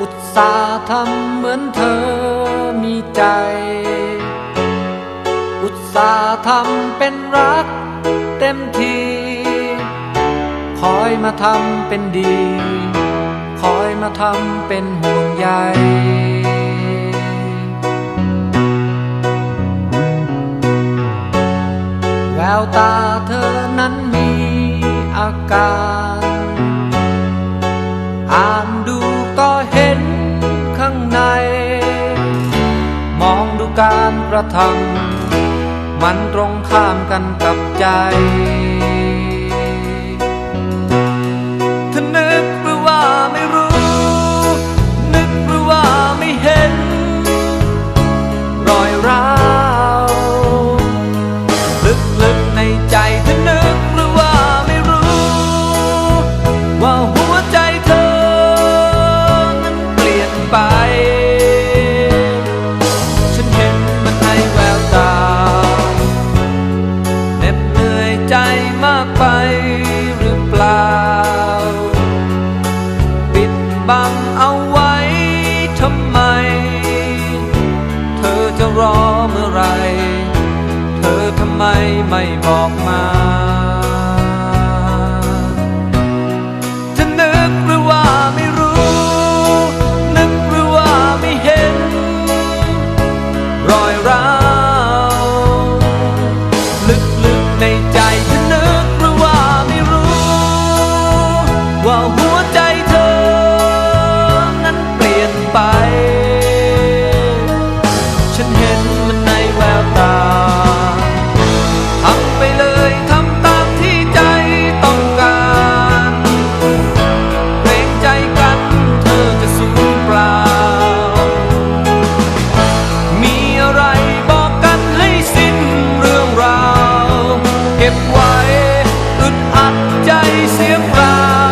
อุตส่าห์ทำเหมือนเธอมีใจ อุตส่าห์ทำเป็นรักเต็มที คอยมาทำเป็นดี คอยมาทำเป็นห่วงใยแววตาเธอนั้นมีอาการ การกระทำมันตรงข้ามกันกับใจถ้านึกหรือว่าไม่รู้ นึกหรือว่าไม่เห็น รอยร้าวลึกๆในใจถ้านึกหรือว่าไม่รู้ ว่า ไม่บอกมา อึดอัดใจเสียเปล่า